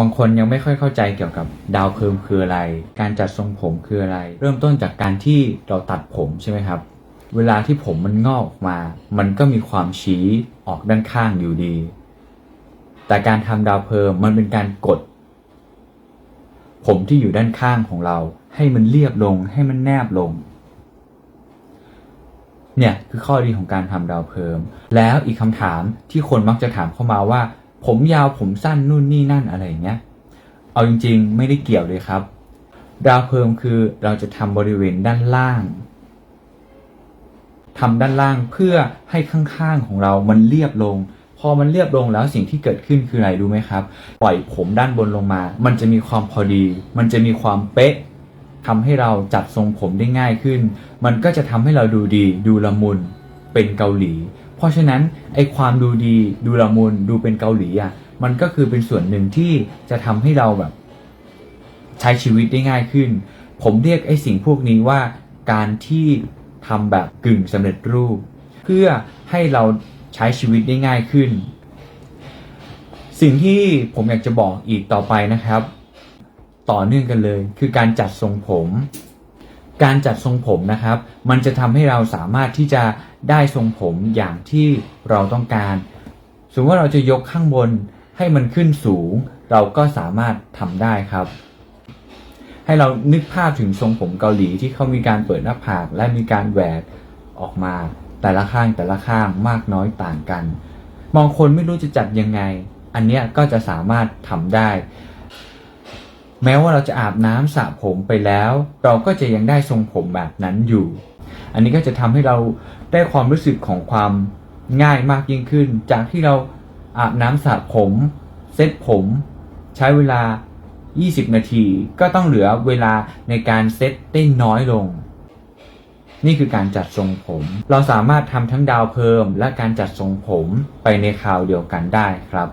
บางคนยังไม่ค่อยเข้าใจเกี่ยวกับดาวเพิ่มคืออะไร การจัดทรงผมคืออะไร เริ่มต้นจากการที่เราตัดผมใช่ไหมครับ เวลาที่ผมมันงอกออกมา มันก็มีความชี้ออกด้านข้างอยู่ดี แต่การทำดาวเพิ่มมันเป็นการกด ผมที่อยู่ด้านข้างของเรา ให้มันเรียบลงให้มันแนบลงเนี่ยคือข้อดีของการทำดาวเพิ่ม แล้วอีกคำถามที่คนมักจะถามเข้ามาว่า ผมยาวผมสั้นนู่นนี่นั่นอะไรอย่างเงี้ย เอาจริงๆ ไม่ได้เกี่ยวเลยครับ ดาวเพิ่มคือเราจะทำบริเวณด้านล่างทำด้านล่างเพื่อให้ข้างๆของเรามันเรียบลง พอมันเรียบลงแล้วสิ่งที่เกิดขึ้นคืออะไรรู้ไหมครับ ปล่อยผมด้านบนลงมา มันจะมีความพอดี มันจะมีความเป๊ะทำให้เราจัดทรงผมได้ง่ายขึ้น มันก็จะทำให้เราดูดี ดูละมุน เป็นเกาหลี เพราะฉะนั้นไอความดูดีดูละมุนดูเป็นเกาหลีอะมันก็คือเป็นส่วนหนึ่งที่จะทำให้เราแบบ ใช้ชีวิตได้ง่ายขึ้น ผมเรียกไอสิ่งพวกนี้ว่าการที่ทำแบบกึ่งสำเร็จรูป เพื่อให้เราใช้ชีวิตได้ง่ายขึ้น สิ่งที่ผมอยากจะบอกอีกต่อไปนะครับ ต่อเนื่องกันเลย คือการจัดทรงผม การจัดทรงผมนะครับ มันจะทำให้เราสามารถที่จะได้ทรงผมอย่างที่เราต้องการ สมมติว่าเราจะยกข้างบนให้มันขึ้นสูง เราก็สามารถทำได้ครับ ให้เรานึกภาพถึงทรงผมเกาหลีที่เขามีการเปิดหน้าผากและมีการแหวกออกมาแต่ละข้างแต่ละข้างมากน้อยต่างกันบางคนไม่รู้จะจัดยังไง อันเนี้ยก็จะสามารถทำได้ แม้ว่าเราจะอาบน้ำสระผมไปแล้ว เราก็จะยังได้ทรงผมแบบนั้นอยู่ อันนี้ก็จะทำให้เราได้ความรู้สึกของความง่ายมากยิ่งขึ้น จากที่เราอาบน้ำสระผมเซ็ตผม ใช้เวลา 20 นาที ก็ต้องเหลือเวลาในการเซ็ตได้น้อยลง นี่คือการจัดทรงผม เราสามารถทำทั้งดาวเพิ่มและการจัดทรงผมไปในคราวเดียวกันได้ครับ